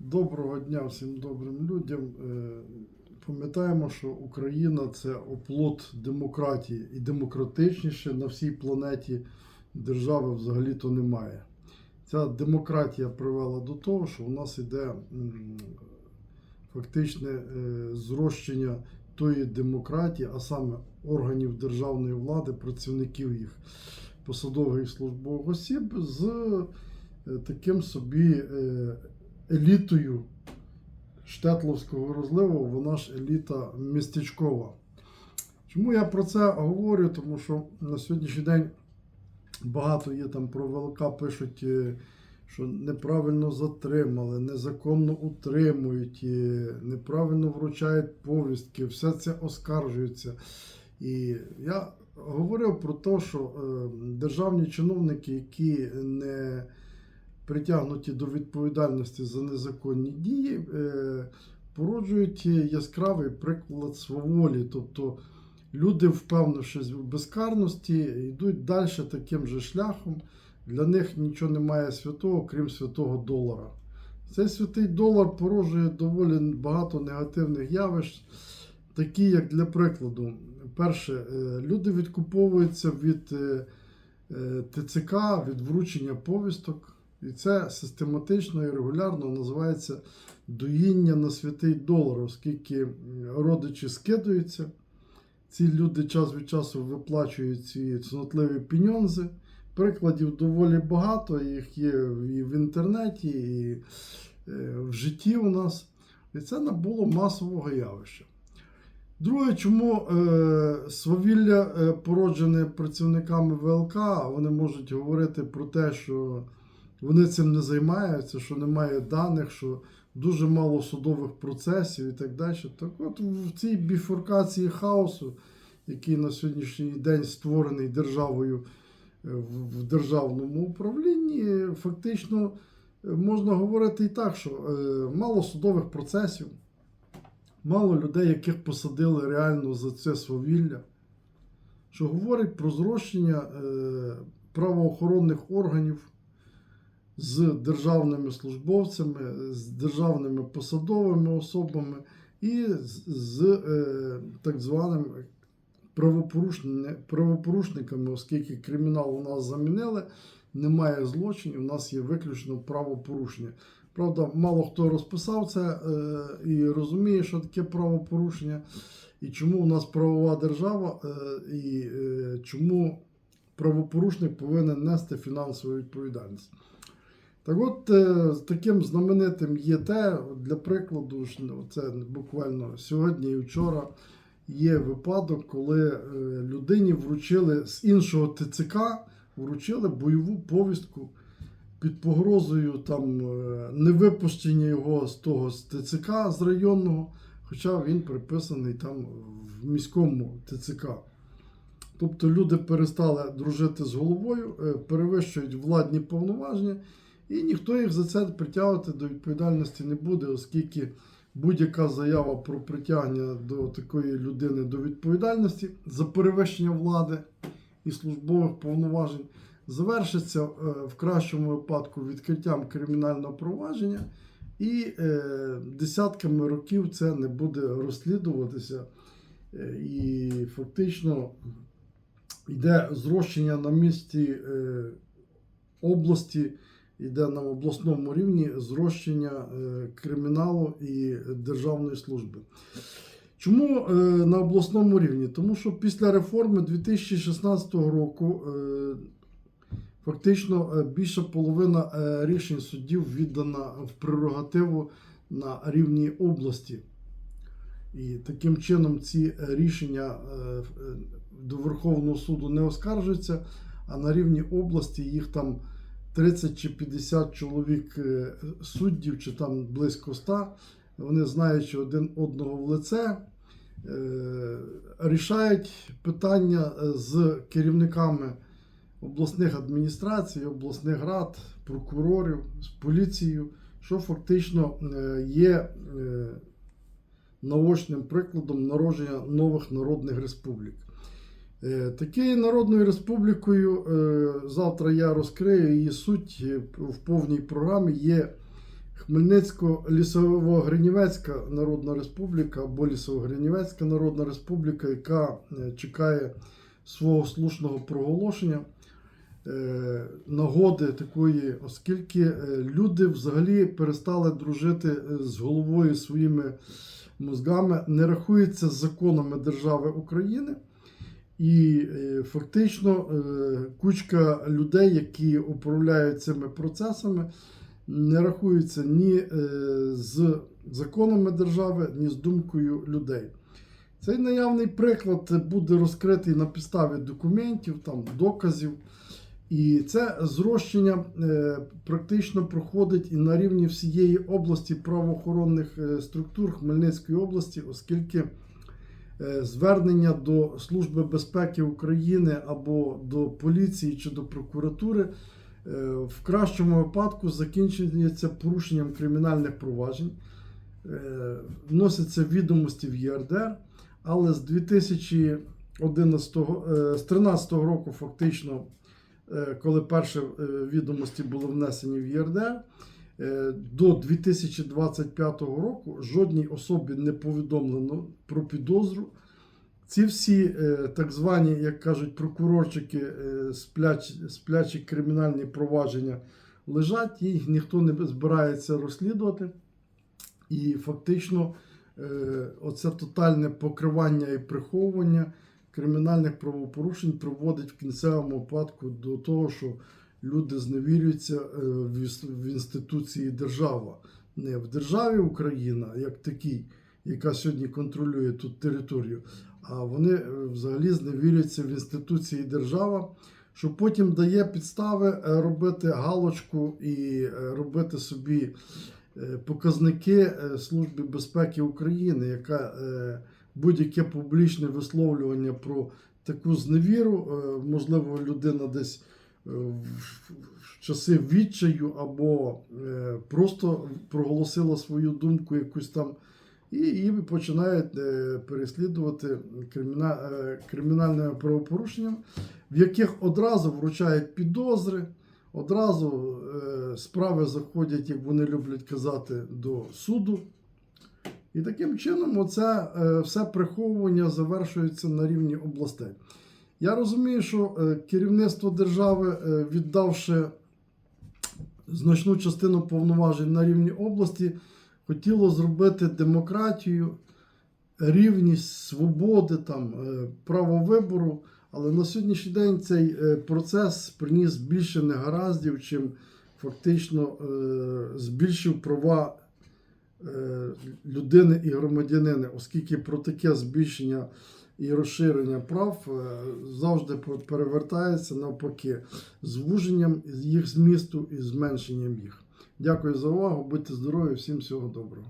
Доброго дня всім добрим людям. Е, Пам'ятаємо, що Україна це оплот демократії і демократичніше на всій планеті держави взагалі-то немає. Ця демократія привела до того, що у нас іде м, фактичне е, зрощення тої демократії, а саме органів державної влади, працівників їх посадових і службових осіб з е, таким собі елітою Штетловського розливу, вона ж еліта містечкова. Чому я про це говорю? Тому що на сьогоднішній день багато є там про ВЛК пишуть, е, що неправильно затримали, незаконно утримують, е, неправильно вручають повістки, все це оскаржується. І я говорив про те, що е, державні чиновники, які не притягнуті до відповідальності за незаконні дії, е, породжують яскравий приклад сваволі. Тобто люди, впевнившись в безкарності, йдуть далі таким же шляхом. Для них нічого немає святого, крім святого долара. Цей святий долар породжує доволі багато негативних явищ, такі як для прикладу. Перше, е, люди відкуповуються від е, ТЦК, від вручення повісток. І це систематично і регулярно називається доїння на святий долар, оскільки родичі скидаються. Ці люди час від часу виплачують ці цнотливі піньонзи. Прикладів доволі багато, їх є і в інтернеті, і е, в житті у нас. І це набуло масового явища. Друге, чому е, свавілля е, породжене працівниками ВЛК, вони можуть говорити про те, що вони цим не займаються, що немає даних, що дуже мало судових процесів і так далі. Так от в цій біфуркації хаосу, який на сьогоднішній день створений державою е, в державному управлінні, фактично е, можна говорити і так, що е, мало судових процесів, мало людей, яких посадили реально за це свавілля, що говорить про зрощення правоохоронних органів з державними службовцями, з державними посадовими особами і з, е, так званими правопорушниками, оскільки кримінал у нас замінили, немає злочинів, у нас є виключно правопорушення. Правда, мало хто розписав це е, і розуміє, що таке правопорушення, і чому у нас правова держава, е, і е, чому правопорушник повинен нести фінансову відповідальність. Так от, е, таким знаменитим є те, для прикладу, ну, це буквально сьогодні і вчора є випадок, коли е, людині вручили з іншого ТЦК вручили бойову повістку під погрозою там е, невипущення його з того з ТЦК з районного, хоча він приписаний там в міському ТЦК. Тобто люди перестали дружити з головою, перевищують владні повноваження, і ніхто їх за це притягувати до відповідальності не буде, оскільки будь-яка заява про притягнення до такої людини до відповідальності за перевищення влади і службових повноважень завершиться е, в кращому випадку відкриттям кримінального провадження, і е, десятками років це не буде розслідуватися. Е, І фактично йде зрощення на місці області, йде на обласному рівні зрощення е, криміналу і державної служби. Чому е, на обласному рівні? Тому що після реформи 2016 року е, фактично більша половина рішень суддів віддана в прерогативу на рівні області. І таким чином ці рішення до Верховного суду не оскаржуються, а на рівні області їх там 30 чи 50 чоловік е, суддів, чи там близько 100, вони знаючи один одного в лице, е, рішають питання е, з керівниками обласних адміністрацій, обласних рад, прокурорів, з поліцією, що фактично є наочним прикладом народження нових народних республік. Е, Такою народною республікою, е, завтра я розкрию її суть е, в повній програмі, є Хмельницько-Лісово-Гринівецька Народна Республіка або Лісово-Гринівецька Народна Республіка, яка чекає свого слушного проголошення нагоди такої, оскільки люди взагалі перестали дружити з головою своїми мозгами, не рахуються з законами держави України. І е, фактично е, кучка людей, які управляють цими процесами, не рахуються ні е, з законами держави, ні з думкою людей. Цей наявний приклад буде розкритий на підставі документів, там, доказів. І це зрощення практично проходить і на рівні всієї області правоохоронних структур Хмельницької області, оскільки звернення до Служби безпеки України або до поліції чи до прокуратури е, в кращому випадку закінчується порушенням кримінальних проваджень, е, вносяться відомості в ЄРДР, але з 2011 е, з 13 року фактично е, коли перші е, відомості були внесені в ЄРДР, е, до 2025 року жодній особі не повідомлено про підозру. Ці всі е, так звані, як кажуть, прокурорчики, е, сплячі, сплячі кримінальні провадження лежать, їх ніхто не збирається розслідувати. І фактично е, оце тотальне покривання і приховування кримінальних правопорушень приводить в кінцевому випадку до того, що люди зневірюються е, в інституції держава. Не в державі Україна, як такій, яка сьогодні контролює тут територію, а вони е, взагалі зневірюються в інституції держава, що потім дає підстави е, робити галочку і робити собі показники Служби безпеки України, яка будь-яке публічне висловлювання про таку зневіру, можливо, людина десь в в часи відчаю або е, просто проголосила свою думку якусь там. І її починають е, переслідувати криміна, е, кримінальними правопорушеннями, в яких одразу вручають підозри, одразу е, справи заходять, як вони люблять казати, до суду. І таким чином, оце е, все приховування завершується на рівні областей. Я розумію, що е, керівництво держави, е, віддавши значну частину повноважень на рівні області, хотіло зробити демократію, рівність, свободи, там, е, право вибору. Але на сьогоднішній день цей процес приніс більше негараздів, чим фактично збільшив права людини і громадянина, оскільки про таке збільшення і розширення прав е, завжди пе- перевертається навпаки звуженням їх змісту і зменшенням їх. Дякую за увагу, будьте здорові, всім всього доброго.